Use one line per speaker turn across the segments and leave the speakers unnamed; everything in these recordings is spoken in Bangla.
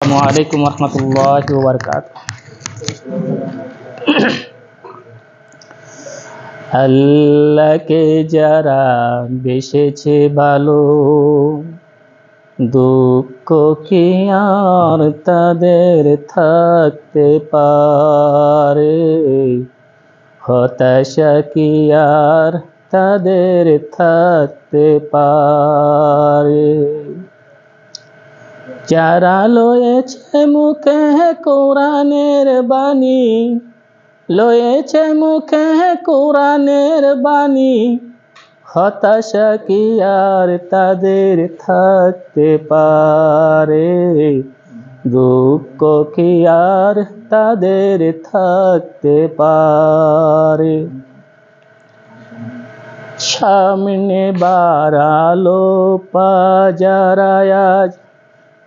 আসসালামু আলাইকুম রহমতুল্লাহ ওবরকাত আল্লাহকে যারা বেসেছে ভালো দুঃখ কি আর তাদের থাকতে পারে। হতাশা কি আর তাদের থাকতে পারে? যারা লয়েছে মুখে কোরআনের বাণী, লয়েছে মুখে কোরআনের বাণী, হতাশা কি আর তাদের থাকতে পারে? দুঃখ কি আর তাদের থাকতে পারে? সামনে বাড়ালো পাজারায় আজ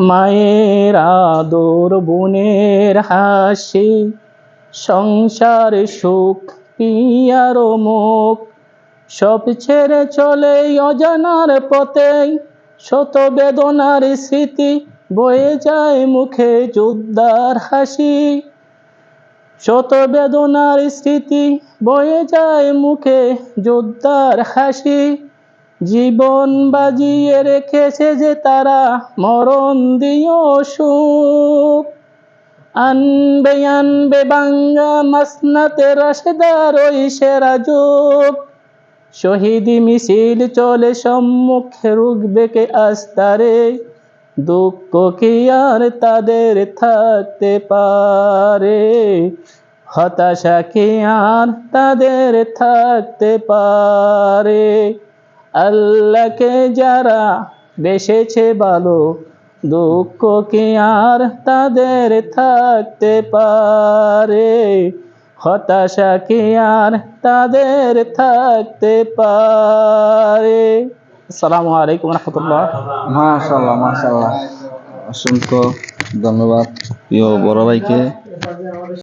মায়ের আদর, বোনের হাসি, সংসার সুখ, পিয়ার মুখ, সব ছেড়ে চলে অজানার পথে শত বেদনার স্মৃতি বয়ে যায় মুখে যোদ্ধার হাসি। শত বেদনার স্মৃতি বয়ে যায় মুখে যোদ্ধার হাসি। জীবন বাজিয়ে রেখেছে যে তারা মরণ দিও সুখ। আনবে আনবে বাঙ্গা মাসনাতে রাশেদার ওই সেরা যুগ। শহীদি মিছিল চলে সম্মুখে রুখবে কে আস্তারে। দুঃখ কি আর তাদের থাকতে পারে? হতাশা কি আর তাদের থাকতে পারে? আল্লাহকে যারা বেসেছে ভালো, দুঃখ কি আর তাদের থাকতে পারে? হতাশা কি আর তাদের থাকতে পারে? আসসালামু আলাইকুম রহমতুল্লাহ।
মাশাল্লাহ মাশাল্লাহ অসংখ্য ধন্যবাদ প্রিয় বড় ভাইকে।